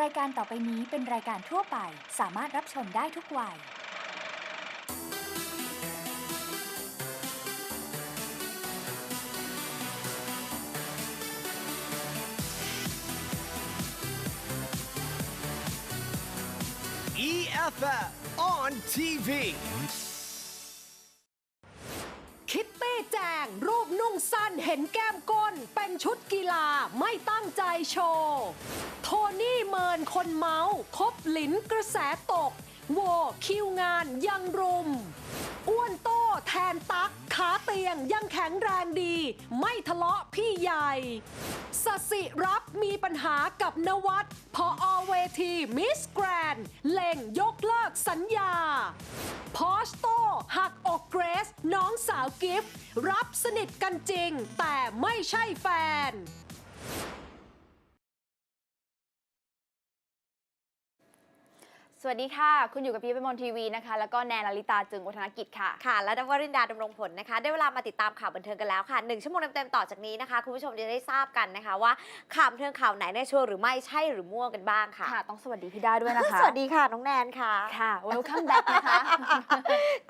รายการต่อไปนี้เป็นรายการทั่วไป สามารถรับชมได้ทุกวัย EFF on TV. คิตตี้แจงรูป นุ่งสั้นเห็นแก้มก้น เป็นชุดกีฬาไม่ตั้งใจโชว์ โทนี่เมินคนเมาส์คบหลินกระแสตก โวคิวงานยังรุม อ้วนโตแทนตักขาเตียงยังแข็งแรงดี ไม่ทะเลาะพี่ใหญ่สสิรับมีปัญหากับนวัดพออเว ทีมิสแกรนเล่งยกเลิกสัญญาพอสโตหักอกเกรส น้องสาวกิฟต์รับสนิทกันจริง แต่ไม่ใช่แฟน สวัสดีค่ะ คุณอยู่กับพีเป็นมนทีวีนะคะ แล้วก็แนนลลิตาจึงวัฒนกิจค่ะ ค่ะ และดวรินดาดำรงผลนะคะ ได้เวลามาติดตามข่าวบันเทิงกันแล้วค่ะหนึ่งชั่วโมงเต็มๆต่อจากนี้นะคะ คุณผู้ชมจะได้ทราบกันนะคะว่าข่าวบันเทิงข่าวไหนในยชัวร์หรือไม่ใช่หรือมั่วกันบ้างค่ะ ค่ะ ต้องสวัสดีพี่ด้าด้วยนะคะ สวัสดีค่ะน้องแนนค่ะ ค่ะ welcome back นะคะ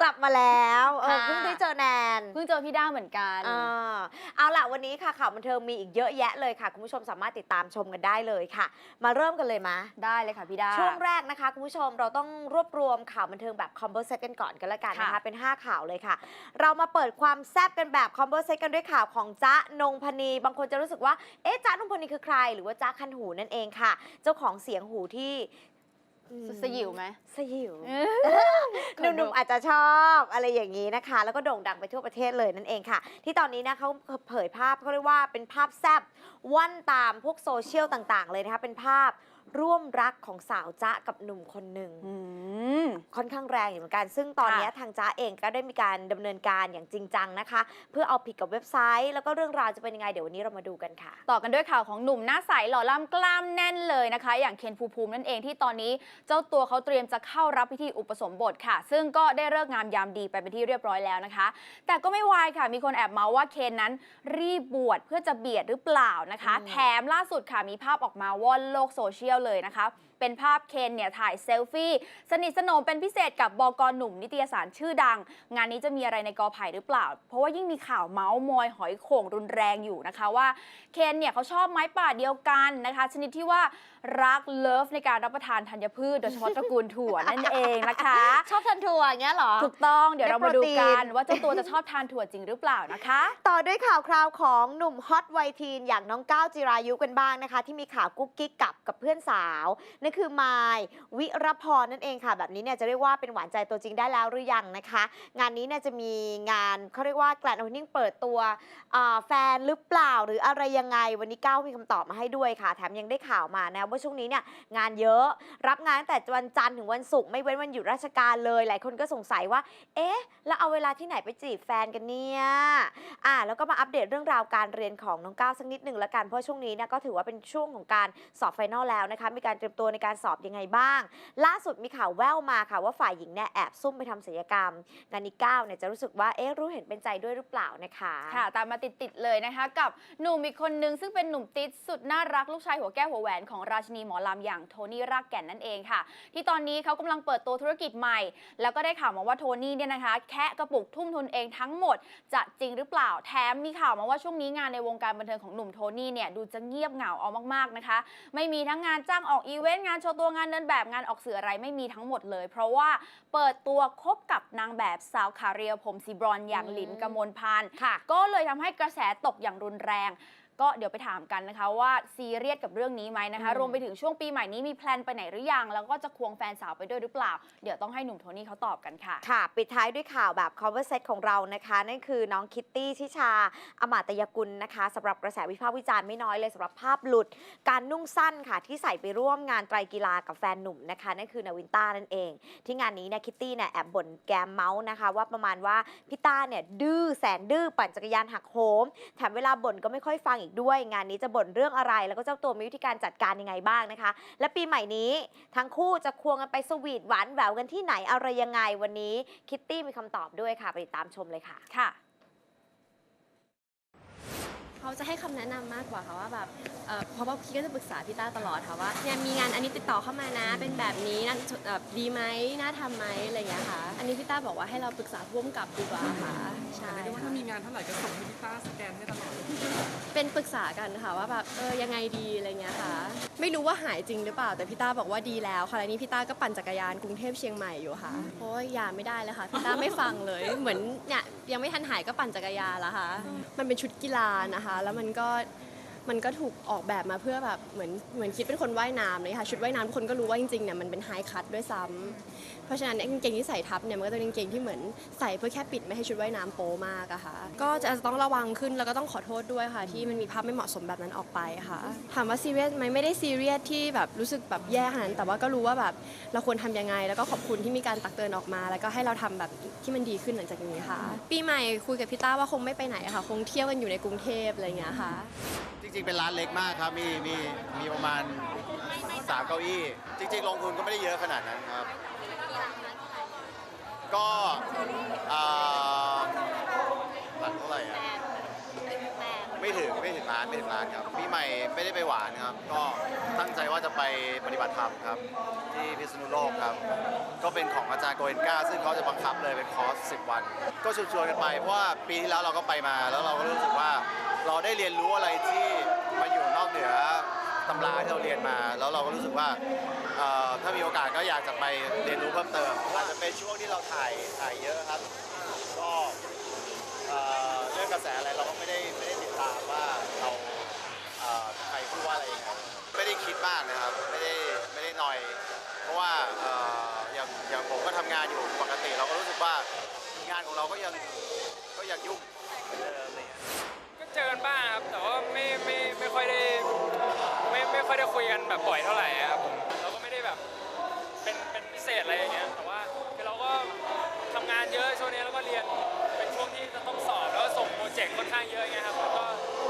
กลับมาแล้วเออค่ะ เพิ่งได้เจอแนนเพิ่งเจอพี่ด้าเหมือนกัน เออเอาล่ะวันนี้ค่ะข่าวบันเทิงมีอีกเยอะแยะเลยค่ะ คุณผู้ชมสามารถติดตามชมกันได้เลยค่ะ มาเริ่มกันเลยมะได้เลยค่ะพี่ด้าช่วงแรกนะคะคุณผู้ชมเราต้องรวบรวมข่าวบันเทิงแบบคอมเบอร์เซตกันก่อนกันละกันนะคะค่ะเป็น 5 ข่าวเลยค่ะ เรามาเปิดความแซ่บกันแบบคอมเบอร์เซตกันด้วยข่าวของจ๊ะนงพนี บางคนจะรู้สึกว่า เอ๊ะจ๊ะนงพนีคือใคร หรือว่าจ๊ะคันหูนั่นเองค่ะ เจ้าของเสียงหูที่อืมสยิวไหมสยิวเอหนุ่มๆอาจจะชอบอะไรอย่างนี้นะคะ แล้วก็โด่งดังไปทั่วประเทศเลยนั่นเองค่ะ ที่ตอนนี้นะเขาเผยภาพเขาเรียกว่าเป็นภาพแซบว่อนตามพวกโซเชียลต่าง ๆ เลยนะคะเป็นภาพ ร่วมรักของสาวจ๊ะกับหนุ่มคนหนึ่งอืมค่อนข้างแรงอยู่เหมือนกัน ซึ่งตอนค่ะนี้ทางจ้าเองก็ได้มีการดำเนินการอย่างจริงจังนะคะ เพื่อเอาผิดกับเว็บไซต์ แล้วก็เรื่องราวจะเป็นยังไงเดี๋ยววันนี้เรามาดูกันค่ะ ต่อกันด้วยข่าวของหนุ่มหน้าใสหล่อล่ำกล้ามแน่นเลยนะคะ อย่างเคนภูมิภูมินั่นเองที่ตอนนี้เจ้าตัวเขาเตรียมจะเข้ารับพิธีอุปสมบทค่ะ ซึ่งก็ได้เลิกษ์งามยามดีไปเป็นที่เรียบร้อยแล้วนะคะ แต่ก็ไม่วายค่ะมีคนแอบเมาส์ว่าเคนนั้น รีบบวชเพื่อจะเบียดหรือเปล่านะคะอืมแถมล่าสุดค่ะมีภาพออกมาว่อนโลกโซเชียลเลยนะคะ เป็นภาพเคนเนี่ยถ่ายเซลฟี่ สนิทสนมเป็นพิเศษกับบอกหนุ่มนิตยสารชื่อดัง งานนี้จะมีอะไรในกอไผ่หรือเปล่า เพราะว่ายิ่งมีข่าวเมาส์มอยหอยโข่งรุนแรงอยู่นะคะว่าเคนเนี่ยเขาชอบไม้ป่าเดียวกันนะคะ ชนิดที่ว่ารักเลิฟในการรับประทานธัญพืช โดยเฉพาะตระกูลถั่วนั่นเองนะคะ ชอบทันทัวร์อย่างเงี้ยเหรอถูกต้องเดี๋ยวเรามาดูกันได้โปรตีนว่าเจ้าตัวจะชอบทานถั่วจริงหรือเปล่านะคะ ต่อด้วยข่าวคราวของหนุ่มฮอตวัยทีนอย่างน้องก้าวจิรายุกันบ้างนะคะ ที่มีข่าวกุ๊กกิ๊กกับกับเพื่อนสาวนั่นคือมายวิรพรนั่นเองค่ะ แบบนี้เนี่ยจะเรียกว่าเป็นหวานใจตัวจริงได้แล้วหรือยังนะคะ งานนี้เนี่ยจะมีงานเขาเรียกว่าแกลนโอเพนนิ่งเปิดตัวแฟนหรือเปล่าหรืออะไรยังไงวันนี้ก้าวมีคำตอบมาให้ด้วยค่ะ แถมยังได้ข่าวมานะว่าช่วงนี้เนี่ยงานเยอะรับงานตั้งแต่วันจันทร์ถึงวันศุกร์ไม่เว้นวันหยุดราชการเลย หลายคนก็สงสัยว่า เอ๊ะ แล้วเอาเวลาที่ไหนไปจีบแฟนกันเนี่ยอ่าแล้วก็มาอัปเดตเรื่องราวการเรียนของน้องก้าวสักนิดหนึ่งละกันเพราะช่วงนี้เนี่ยก็ถือว่าเป็นช่วงของการสอบไฟนอลแล้วนะคะมีการเตรียมตัวในการสอบยังไงบ้าง ล่าสุดมีข่าวแว่วมาค่ะว่าฝ่ายหญิงเนี่ยแอบซุ่มไปทำศัลยกรรมงานนี้ก้าวเนี่ยจะรู้สึกว่าเอ๊ะรู้เห็นเป็นใจด้วยหรือเปล่านะคะค่ะ ตามมาติดๆเลยนะคะ กับหนุ่มอีกคนนึงซึ่งเป็นหนุ่มติดสุดน่ารักลูกชายหัวแก้วหัวแหวนของราชินีหมอลำอย่างโทนี่รากแก่นนั่นเองค่ะ ที่ตอนนี้เขากำลังเปิดตัวธุรกิจใหม่ แล้วก็ได้ข่าวมาว่าโทนี่เนี่ยนะคะ แคะกระปุกทุ่มทุนเองทั้งหมดจะจริงหรือเปล่าแถมมีข่าวมาว่าช่วงนี้งานในวงการบันเทิงของหนุ่มโทนี่เนี่ยดูจะเงียบเหงาเอามากๆนะคะ ไม่มีทั้งงานจ้างออกอีเวนต์งานโชว์ตัวงานเดินแบบงานออกสื่ออะไรไม่มีทั้งหมดเลย เพราะว่าเปิดตัวคบกับนางแบบสาวขาเรียวผมสีบรอนซ์อย่างหลินกมลพันธ์ค่ะก็เลยทำให้กระแสตกอย่างรุนแรง ก็เดี๋ยวไปถามกันนะคะว่าซีเรียสกับเรื่องนี้ไหมนะคะอืมรวมไปถึงช่วงปีใหม่นี้มีแพลนไปไหนหรือยัง แล้วก็จะควงแฟนสาวไปด้วยหรือเปล่า เดี๋ยวต้องให้หนุ่มโทนี่เขาตอบกันค่ะ ค่ะ ปิดท้ายด้วยข่าวแบบ cover set ของเรานะคะ นั่นคือน้องคิตตี้ชิชา อมาตยกุลนะคะสำหรับกระแสวิพากษ์วิจารณ์ไม่น้อยเลยสำหรับภาพหลุด การนุ่งสั้นค่ะที่ใส่ไปร่วมงานไตรกีฬากับแฟนหนุ่มนะคะนั่นคือนาวินต้านั่นเอง ที่งานนี้เนี่ยคิตตี้เนี่ยแอบบ่นแกมเมาส์นะคะ ว่าประมาณว่าพี่ต้าเนี่ยดื้อแสนดื้อปั่นจักรยานหักโหมแถมเวลาบ่นก็ไม่ค่อยฟังอีกด้วยงานนี้จะบ่นเรื่องอะไร แล้วก็เจ้าตัวมีวิธีการจัดการยังไงบ้างนะคะ และปีใหม่นี้ทั้งคู่จะควงกันไปสวีทหวานแหววกันที่ไหนอะไรยังไงวันนี้คิตตี้มีคำตอบด้วยค่ะ ไปติดตามชมเลยค่ะค่ะเขาจะให้คำแนะนำมากกว่าค่ะว่าแบบเอ่อเพราะว่าพี่ก็จะปรึกษาพี่ต้าตลอดค่ะว่าเนี่ยมีงานอันนี้ติดต่อเข้ามานะ เป็นแบบนี้น่าแบบดีไหมน่าทำไหมอะไรอย่างเงี้ยค่ะ อันนี้พี่ต้าบอกว่าให้เราปรึกษาร่วมกับดีกว่าค่ะใช่เรียกได้ว่าค่ะถ้ามีงานเท่าไหร่ก็ส่งให้พี่ต้าสแกนให้ตลอด เป็นปรึกษากันค่ะว่าแบบเออยังไงดีอะไรเงี้ยค่ะ ไม่รู้ว่าหายจริงหรือเปล่าแต่พี่ต้าบอกว่าดีแล้วค่ะแล้วนี่พี่ต้าก็ปั่นจักรยานกรุงเทพเชียงใหม่อยู่ค่ะโอ้ยยาไม่ได้เลยค่ะพี่ต้าไม่ฟังเลย เหมือนเนี่ยยังไม่ทันหายก็ปั่นจักรยานล้วค่ะมันเป็นชุดกีฬานะคะ แล้วมันก็มันก็ถูกออกแบบมาเพื่อแบบเหมือนเหมือนคิดเป็นคนว่ายน้ำเลยค่ะชุดว่ายน้ำทุกคนก็รู้ว่าจริงๆเนี่ยมันเป็นไฮคัทด้วยซ้ำ ราะฉะนั้นเนี่ยกางเกงที่ใส่ทับเนี่ยมันก็จะเป็นกางเกงที่เหมือนใส่เพื่อแค่ปิดไม่ให้ชุดว่ายน้ำโป๊มากอะค่ะ ก็จะต้องระวังขึ้นแล้วก็ต้องขอโทษด้วยค่ะ ที่มันมีภาพไม่เหมาะสมแบบนั้นออกไปค่ะ ถามว่าซีเรียสไหมไม่ได้ซีเรียสที่แบบรู้สึกแบบแย่ขนาดนั้นแต่ว่าก็รู้ว่าแบบเราควรทำยังไง แล้วก็ขอบคุณที่มีการตักเตือนออกมา แล้วก็ให้เราทำแบบที่มันดีขึ้นหลังจากนี้ค่ะ ปีใหม่คุยกับพี่ต้าว่าคงไม่ไปไหนค่ะ คงเที่ยวกันอยู่ในกรุงเทพอะไรอย่างเงี้ยค่ะ จริงๆเป็นร้านเล็กมากครับมีมีมีประมาณสามเก้าอี้ จริง ๆ ลงทุนก็ไม่ได้เยอะขนาดนั้นครับ ก็อ่าหลักเท่าไหร่อะไม่ถึงไม่ถึงล้านไม่ถึงล้านครับปีใหม่ไม่ได้ไปหวานครับ ก็ตั้งใจว่าจะไปปฏิบัติธรรมครับ ที่พิษณุโลกครับ ก็เป็นของอาจารย์โกเอนก้า ซึ่งเขาจะบังคับเลยเป็นคอร์ส 10 วัน ก็ชวนๆกันไป เพราะว่าปีที่แล้วเราก็ไปมา แล้วเราก็รู้สึกว่าเราได้เรียนรู้อะไรที่มาอยู่นอกเหนือ ตำราที่เราเรียนมา แล้วเราก็รู้สึกว่าเอ่อถ้ามีโอกาสก็อยากจะไปเรียนรู้เพิ่มเติมอาจจะเป็นช่วงที่เราถ่ายถ่ายเยอะครับก็เอ่อเรื่องกระแสอะไรเราก็ไม่ได้ไม่ได้ติดตามว่าเราเอ่อใครพูดว่าอะไรยังไงไม่ได้คิดมากนะครับไม่ได้ไม่ได้หนอย เพราะว่าเอ่ออย่างอย่างผมก็ทำงานอยู่ปกติเราก็รู้สึกว่างานของเราก็ยังก็ยังยุ่งเหมือนเดิมอะไรอย่างเงี้ย เจอกันบ้างครับ แต่ว่าไม่ไม่ไม่ค่อยได้ไม่ไม่ค่อยได้คุยกันแบบบ่อยเท่าไหร่ครับผมเราก็ไม่ได้แบบเป็นเป็นพิเศษอะไรอย่างเงี้ยแต่ว่าคือเราก็ทำงานเยอะช่วงนี้แล้วก็เรียนเป็นช่วงที่จะต้องสอบแล้วก็ส่งโปรเจกต์ค่อนข้างเยอะไงครับแล้วก็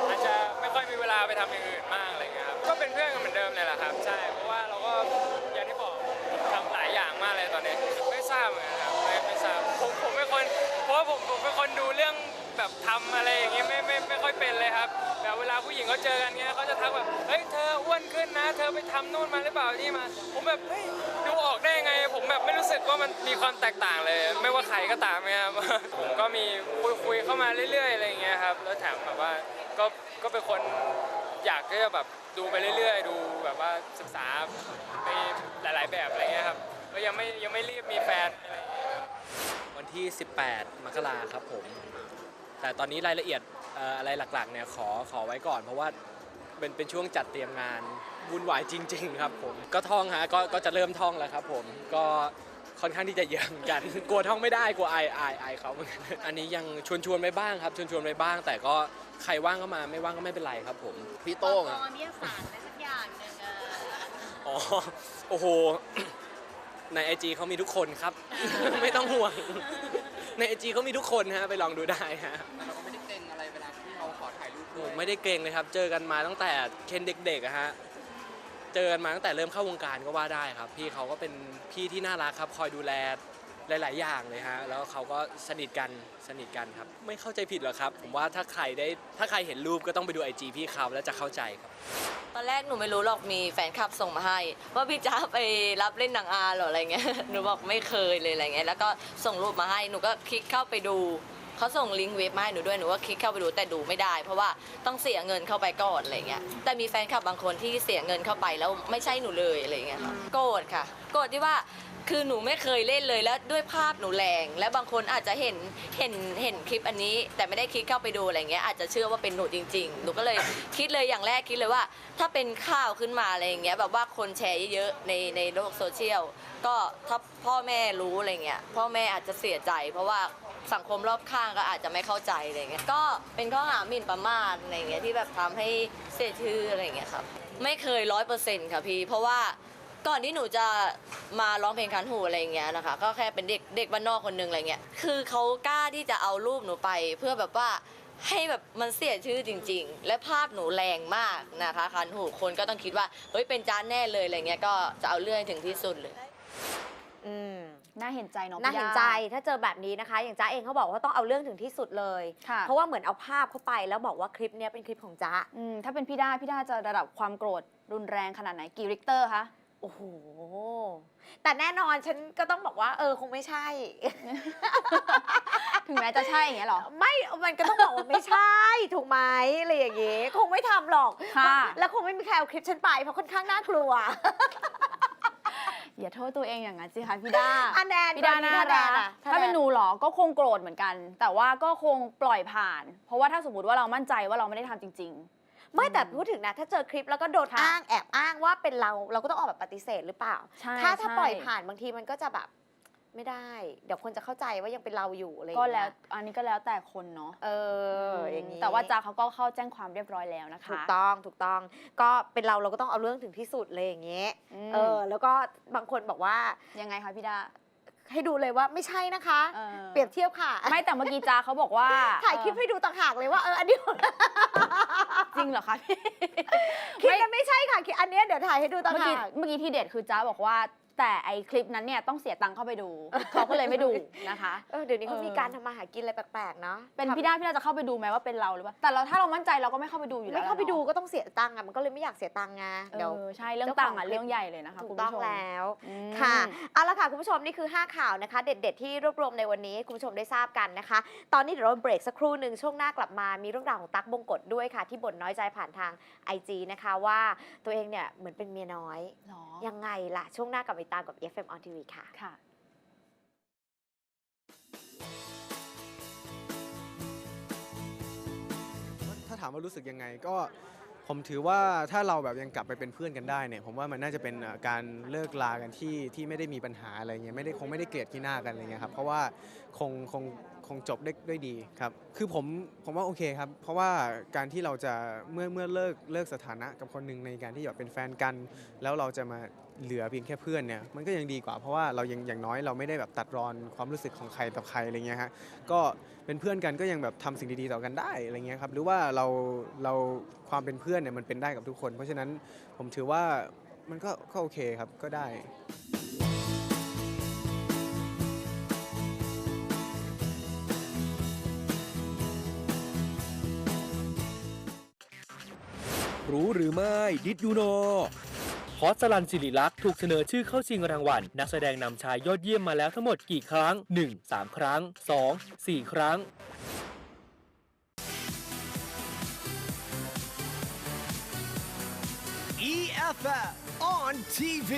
อาจจะไม่ค่อยมีเวลาไปทำอย่างอื่นมากอะไรเงี้ยครับก็เป็นเพื่อนกันเหมือนเดิมเลยแหละครับ ใช่เพราะว่าเราก็อย่างที่บอกทำหลายอย่างมากเลยตอนนี้ไม่ทราบเหมือนกันครับไม่ไม่ทราบผมผมเป็นคนเพราะว่าผมผมเป็นคนดูเรื่อง แบบทำอะไรอย่างเงี้ยไม่ไม่ไม่ค่อยเป็นเลยครับแบบเวลาผู้หญิงเขาเจอกันเงี้ยเขาจะทักแบบเฮ้ยเธออ้วนขึ้นนะ เธอไปทำนู่นมาหรือเปล่านี่มา ผมแบบเฮ้ยดูออกได้ยังไง ผมแบบไม่รู้สึกว่ามันมีความแตกต่างเลย ไม่ว่าใครก็ตามนะครับผมก็มีคุยคุยเข้ามาเรื่อยๆอะไรอย่างเงี้ยครับแล้วแถมแบบว่าก็ก็เป็นคนอยากที่จะแบบดูไปเรื่อยๆ ดูแบบว่าศึกษาในหลาย ๆ แบบอะไรเงี้ยครับก็ยังไม่ยังไม่รีบมีแฟนอะไรเงี้ยครับวันที่ 18 มกราครับผม แต่ตอนนี้รายละเอียดเอ่ออะไรหลักๆเนี่ยขอขอไว้ก่อน เพราะว่าเป็นเป็นช่วงจัดเตรียมงานวุ่นวายจริง ๆ ครับผมก็ท่องฮะก็ก็จะเริ่มท่องแล้วครับผมก็ค่อนข้างที่จะเยอะเหมือนกัน กลัวท่องไม่ได้กลัวอายอายอายเขาเหมือนกันอันนี้ยังชวนชวนๆไปบ้างครับ ชวนชวนๆไปบ้าง แต่ก็ใครว่างก็มาไม่ว่างก็ไม่เป็นไรครับ ผมพี่โต้งอะนิยสารอะไรสักอย่างหนึ่งอ๋อโอ้โหในไอจีเขามีทุกคนครับ ไม่ต้องห่วง ในไอจีเขามีทุกคนฮะไปลองดูได้ฮะเราก็ไม่ได้เกรงอะไรเวลาที่เราขอถ่ายรูปโอ้ไม่ได้เกรงเลยครับ เจอกันมาตั้งแต่เคนเด็กๆอะฮะเจอกันมาตั้งแต่เริ่มเข้าวงการก็ว่าได้ครับ พี่เขาก็เป็นพี่ที่น่ารักครับ คอยดูแล หลาย ๆ อย่างเลยฮะแล้วเขาก็สนิทกันสนิทกันครับ ไม่เข้าใจผิดหรอกครับ ผมว่าถ้าใครได้ถ้าใครเห็นรูปก็ต้องไปดูไอจีพี่เขาแล้วจะเข้าใจครับ ตอนแรกหนูไม่รู้หรอกมีแฟนคลับส่งมาให้ ว่าพี่จ้าไปรับเล่นหนังอาหรออะไรเงี้ยหนูบอกไม่เคยเลยอะไรเงี้ยแล้วก็ส่งรูปมาให้หนูก็คลิกเข้าไปดูเขาส่งลิงก์เว็บมาให้หนูด้วยหนูก็คลิกเข้าไปดูแต่ดูไม่ได้ เพราะว่าต้องเสียเงินเข้าไปก่อนอะไรเงี้ยแต่มีแฟนคลับบางคนที่เสียเงินเข้าไปแล้วไม่ใช่หนูเลยอะไรเงี้ยค่ะโกรธค่ะ โกรธที่ว่า คือหนูไม่เคยเล่นเลยแล้วด้วยภาพหนูแรง และบางคนอาจจะเห็นเห็นเห็นคลิปอันนี้ แต่ไม่ได้คลิกเข้าไปดูอะไรเงี้ยอาจจะเชื่อว่าเป็นหนูจริงๆหนูก็เลยคิดเลยอย่างแรกคิดเลยว่า ถ้าเป็นข่าวขึ้นมาอะไรเงี้ยแบบว่าคนแชร์เยอะๆในในโลกโซเชียลก็ถ้าพ่อแม่รู้อะไรเงี้ยพ่อแม่อาจจะเสียใจ เพราะว่าสังคมรอบข้างก็อาจจะไม่เข้าใจอะไรเงี้ยก็เป็นข้อหาหมิ่นประมาทอะไรเงี้ยที่แบบทำให้เสียชื่ออะไรเงี้ยครับไม่เคยร้อยเปอร์เซ็นต์ค่ะพี่เพราะว่า ก่อนที่หนูจะมาร้องเพลงคันหูอะไรเงี้ยนะคะ ก็แค่เป็นเด็กเด็กบ้านนอกคนหนึงอะไรเงี้ยคือเขากล้าที่จะเอารูปหนูไป เพื่อแบบว่าให้แบบมันเสียชื่อจริง ๆ และภาพหนูแรงมากนะคะคันหูคนก็ต้องคิดว่าเฮ้ยเป็นจานแน่เลยอะไรเงี้ยก็จะเอาเรื่องให้ถึงที่สุดเลย อืม น่าเห็นใจเนาะน่าพี่เห็นดใจถ้าเจอแบบนี้นะคะ อย่างจ้าเองเขาบอกว่าต้องเอาเรื่องถึงที่สุดเลย ค่ะ เพราะว่าเหมือนเอาภาพเข้าไปแล้วบอกว่าคลิปเนี้ยเป็นคลิปของจ้าอืมถ้าเป็นพี่ด้าพี่ด้าจะระดับความโกรธรุนแรงขนาดไหนกี่ริกเตอร์คะ โอ้โห แต่แน่นอนฉันก็ต้องบอกว่า เออคงไม่ใช่ ถึงแม้จะใช่อย่างเงี้ยเหรอ ไม่ มันก็ต้องบอกว่าไม่ใช่ ถูกไหมอะไรอย่างงี้คงไม่ทำหรอก ค่ะ แล้วคงไม่มีใครเอาคลิปฉันไป เพราะค่อนข้างน่ากลัว อย่าโทษตัวเองอย่างนั้นสิคะพี่ด้าอันแนนพี่ด้าน่ารักถ้าถ้าแนเป็นนหนูเหรอก็คงโกรธเหมือนกัน แต่ว่าก็คงปล่อยผ่าน เพราะว่าถ้าสมมติว่าเรามั่นใจว่าเราไม่ได้ทำจริง ไม่แต่พูดถึงนะถ้าเจอคลิปแล้วก็โดนค่ะอ้างแอบอ้างว่าเป็นเราเราก็ต้องออกแบบปฏิเสธหรือเปล่า ใช่ถ้าถ้าใช่ ปล่อยผ่านบางทีมันก็จะแบบไม่ได้ เดี๋ยวคนจะเข้าใจว่ายังเป็นเราอยู่อะไรอๆย่างก็เงี้ยแล้วอันนี้ก็แล้วแต่คนเนาะเอออย่างนี้ แต่ว่าจาเขาก็เข้าแจ้งความเรียบร้อยแล้วนะคะ ถูกต้องถูกต้องก็เป็นเราเราก็ต้องเอาเรื่องถึงที่สุดเลยอย่างเงี้ยมเออ แล้วก็บางคนบอกว่ายังไงคะพี่ด้าให้ดูเลยว่าไม่ใช่นะคะเออเปรียบเทียบค่ะ ไม่แต่เมื่อกี้จาเขาบอกว่าถ่ายคลิปให้ดูต่างหากเลยว่าเอออันนี้ จริงเหรอคะพี่คลิปนั้นไม่ใช่ค่ะคลิปอันเนี้ยเดี๋ยวถ่ายให้ดูต่างเมื่อกี้หาก เมื่อกี้ที่เด็ดคือจ้าบอกว่า แต่ไอคลิปนั้นเนี่ยต้องเสียตังค์เข้าไปดู เขาก็เลยไม่ดูนะคะ เออเดี๋ยวนี้เขาเออมีการทำมาหากินอะไรแปลกๆเนาะเป็นทำพี่ด้าพี่ด้าจะเข้าไปดูไหมว่าเป็นเราหรือเปล่าแต่เราถ้าเรามั่นใจเราก็ไม่เข้าไปดูอยู่แล้วไม่เข้าไปดูอะก็ต้องเสียตังค์อะมันก็เลยไม่อยากเสียตังค์ไงเนอะเดี๋ยวเออใช่เรื่องเจ้าของตังค์อะคลิปเรื่องใหญ่เลยนะคะถูคุกณต้อผู้งชมแล้วอืมค่ะเอาละค่ะคุณผู้ชมนี่คือ 5 ข่าวนะคะ เด็ด ๆ ที่รวบรวมในวันนี้ให้คุณผู้ชมได้ทราบกันนะคะ ตอนนี้เดี๋ยวเราเบรกสักครู่หนึ่งช่วงหน้ากลับมามีเรื่องราวของตั๊กบงกฎด้วยค่ะ ที่บ่นน้อยใจผ่านทาง IG นะคะว่าตัวเองเนี่ยเหมือนเป็นเมียน้อยหรอยังไงล่ะช่วงหน้ากลับไปตามกับ FM on TV ค่ะค่ะถ้าถามว่ารู้สึกยังไงก็ผมถือว่าถ้าเราแบบยังกลับไปเป็นเพื่อนกันได้เนี่ยผมว่ามันน่าจะเป็นเอ่อการเลิกลากันที่ที่ไม่ได้มีปัญหาอะไรเงี้ยไม่ได้คงไม่ได้เกลียดขี้หน้ากันอะไรเงี้ยครับเพราะว่าคงคง คงจบได้ด้วยดีครับ คือผมผมว่าโอเคครับ เพราะว่าการที่เราจะเมื่อเมื่อเลิกเลิกสถานะกับคนหนึ่งในการที่แบบเป็นแฟนกัน แล้วเราจะมาเหลือเพียงแค่เพื่อนเนี่ยมันก็ยังดีกว่าเพราะว่าเรายังอย่างน้อยเราไม่ได้แบบตัดรอนความรู้สึกของใครต่อใครอะไรเงี้ยฮะก็เป็นเพื่อนกันก็ยังแบบทำสิ่งดีๆต่อกันได้อะไรเงี้ยครับหรือว่าเราเราความเป็นเพื่อนเนี่ยมันเป็นได้กับทุกคน เพราะฉะนั้นผมถือว่ามันก็ก็โอเคครับก็ได้ รู้หรือไม่ดิดยูโนพอสลันสิริลักษ์ถูกเสนอชื่อเข้าชิงรางวัล นักแสดงนำชายยอดเยี่ยมมาแล้วทั้งหมดกี่ครั้ง 1. 3 ครั้ง 2. 4 ครั้ง EFF on TV.